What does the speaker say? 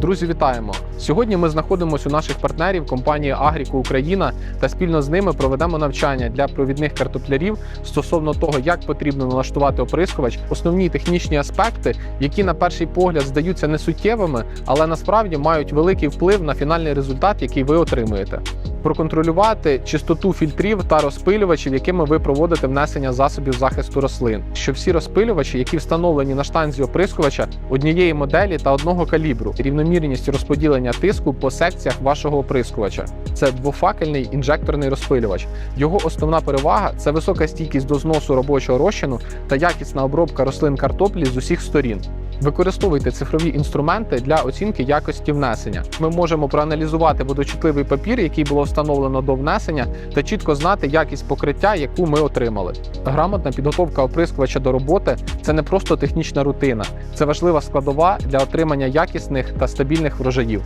Друзі, вітаємо! Сьогодні ми знаходимося у наших партнерів компанії Агріко Україна та спільно з ними проведемо навчання для провідних картоплярів стосовно того, як потрібно налаштувати оприскувач, основні технічні аспекти, які на перший погляд здаються несуттєвими, але насправді мають великий вплив на фінальний результат, який ви отримуєте. Проконтролювати чистоту фільтрів та розпилювачів, якими ви проводите внесення засобів захисту рослин, що всі розпилювачі, які встановлені на штанзі оприскувача однієї моделі та одного калібру, рівномірність розподілення тиску по секціях вашого оприскувача. Це двофакельний інжекторний розпилювач. Його основна перевага це висока стійкість до зносу робочого розчину та якісна обробка рослин картоплі з усіх сторін. Використовуйте цифрові інструменти для оцінки якості внесення. Ми можемо проаналізувати водочутливий папір, який було встановлено до внесення, та чітко знати якість покриття, яку ми отримали. Грамотна підготовка оприскувача до роботи це не просто технічна рутина, це важлива складова для отримання якісних та стабільних врожаїв.